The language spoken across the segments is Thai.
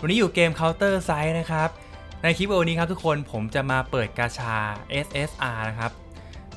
วันนี้อยู่เกม Counter s i นะครับ ในคลิปวิดีโอนี้ครับทุกคนผมจะมาเปิดกาชา SSR นะครับ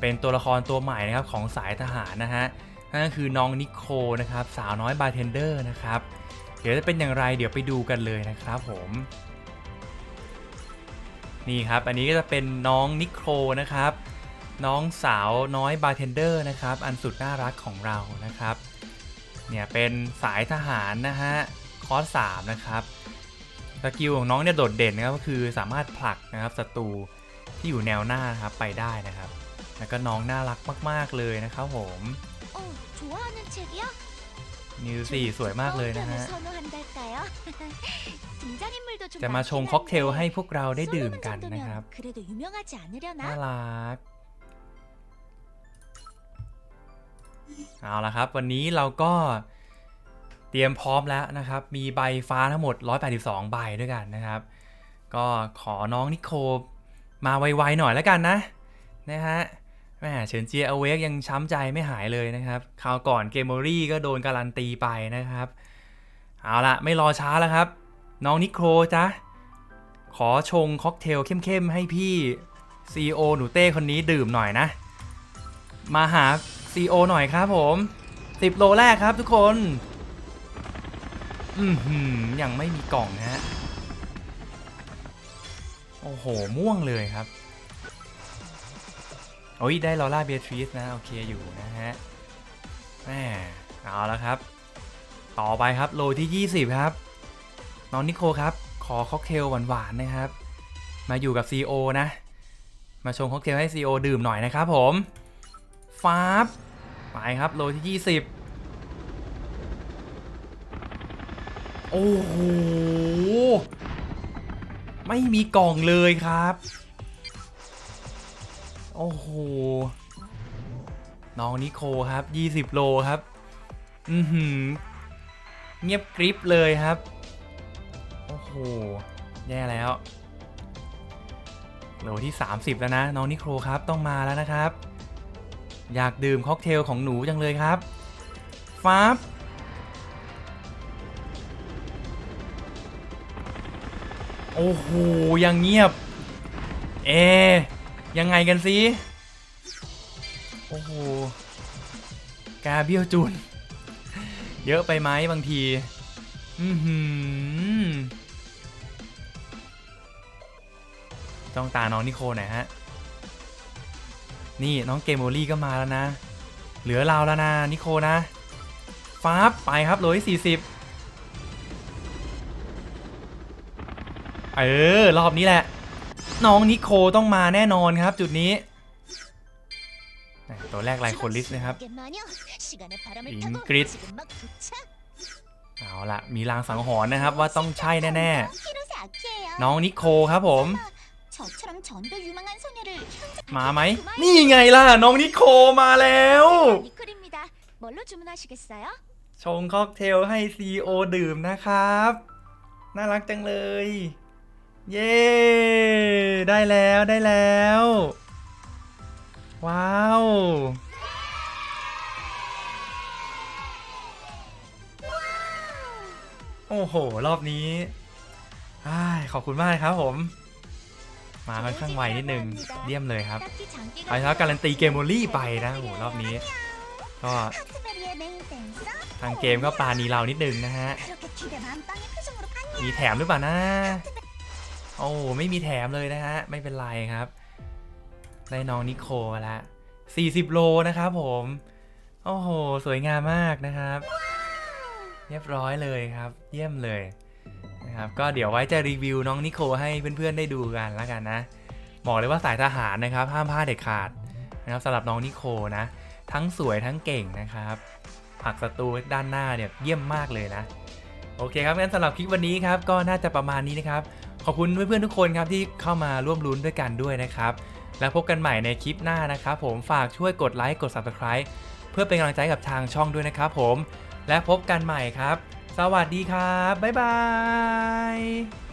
เป็นตัวละครตัวใหม่นะครับของสายทหารนะฮะ นั่นก็คือน้องนิโคนะครับ สาวน้อยบาร์เทนเดอร์นะครับ เดี๋ยวจะเป็นอย่างไรเดี๋ยวไปดูกันเลยนะครับผม นี่ครับ อันนี้ก็จะเป็นน้องนิโคนะครับ น้องสาวน้อยบาร์เทนเดอร์นะครับ อันสุดน่ารักของเรานะครับ เนี่ยเป็นสายทหารนะฮะ คอร์สสามนะครับ สกิลของน้องเนี่ยโดดเด่นนะครับก็คือสามารถผลักนะครับศัตรูที่อยู่แนวหน้านะครับไปได้นะครับ แล้วก็น้องน่ารักมาก ๆเลยนะครับผมนิวสี่สวยมากเลยนะฮะจะมาชงค็อกเทลให้พวกเราได้ดื่มกันนะครับน่ารักเอาละครับ วันนี้เราก็ เตรียมพร้อมแล้วนะครับ มีใบฟ้าทั้งหมด 182 ใบด้วยกันนะครับ ก็ขอน้องนิโคมาไวๆหน่อยแล้วกันนะนะฮะแหมเฉินเจียเอเวกยังช้ำใจไม่หายเลยนะครับคราวก่อนเกมโมรี่ก็โดนการันตีไปนะครับ เอาละไม่รอช้าแล้วครับ น้องนิโคจ้ะขอชงค็อกเทลเข้มๆ ให้พี่ CEO หนูเต้คนนี้ดื่มหน่อยนะ มาหา CEO หน่อยครับผม 10 โลแรกครับทุกคน อือหือยังไม่มีกล่องนะฮะ โอ้โห ม่วงเลยครับ โอ้ย ได้ลอร่าเบียทริสนะ โอเคอยู่นะฮะแม่เอาแล้วครับ ต่อไปครับ โลที่ 20 ครับ น้องนิโคครับ ขอค็อกเทลหวานๆนะครับ มาอยู่กับ CEO นะ มาชงค็อกเทลให้ CEO ดื่มหน่อยนะครับผมฟาบไปครับ โลที่ 20 โอ้โห ไม่มีกล่องเลยครับ โอ้โห น้องนิโคครับ 20 โลครับ อือหือ เงียบกริบเลยครับ โอ้โห แย่แล้วโหลที่ 30 แล้วนะ น้องนิโครครับต้องมาแล้วนะครับ อยากดื่มค็อกเทลของหนูจังเลยครับฟับ โอ้โหยังเงียบ เอ ยังไงกันสิโอ้โหกาเบียวจุนเยอะไปไหมบางที อือหือจ้องตาน้องนิโคหน่อยฮะ นี่น้องเกมโอลี่ก็มาแล้วนะ เหลือเราแล้วนะนิโคนะฟ้าบไปครับโลที่สี่สิบ เออ รอบนี้แหละ น้องนิโคต้องมาแน่นอนครับ จุดนี้ตัวแรกลายคนลิสนะครับอินกริดเอาละมีลางสังหรณ์นะครับว่าต้องใช่แน่ๆ น้องนิโคครับผม มาไหม นี่ไงล่ะ น้องนิโคมาแล้วชงค็อกเทลให้ซีโอดื่มนะครับ น่ารักจังเลย เย้ ได้แล้วได้แล้ว ว้าว โอ้โห รอบนี้ขอบคุณมากครับผม มาค่อนข้างไวนิดนึง เยี่ยมเลยครับเอาชนะการันตีเกมโมลี่ไปนะโหรอบนี้ ก็ทางเกมก็ปานีเรานิดนึงนะฮะ มีแถมหรือเปล่านะ โอ้ไม่มีแถมเลยนะฮะ ไม่เป็นไรครับ ได้น้องนิโคมาละ40 โลนะครับผม โอ้โห สวยงามมากนะครับ เรียบร้อยเลยครับ เยี่ยมเลยนะครับ ก็เดี๋ยวไว้จะรีวิวน้องนิโคให้เพื่อนๆได้ดูกันแล้วกันนะ บอกเลยว่าสายทหารนะครับ ห้ามพลาดเด็ดขาดนะครับสำหรับน้องนิโคนะ ทั้งสวยทั้งเก่งนะครับผักศัตรูด้านหน้าเนี่ยเยี่ยมมากเลยนะ โอเคครับงั้นสำหรับคลิปวันนี้ครับก็น่าจะประมาณนี้นะครับ อบคุณเพื่อนๆทุกคนครับที่เข้ามาร่วมลุ้นด้วยกันด้วยนะครับ แล้วพบกันใหม่ในคลิปหน้านะครับ ผมฝากช่วยกดไลค์กด Subscribe เพื่อเป็นกำลังใจกับทางช่องด้วยนะครับผม และพบกันใหม่ครับ สวัสดีครับ บ๊ายบาย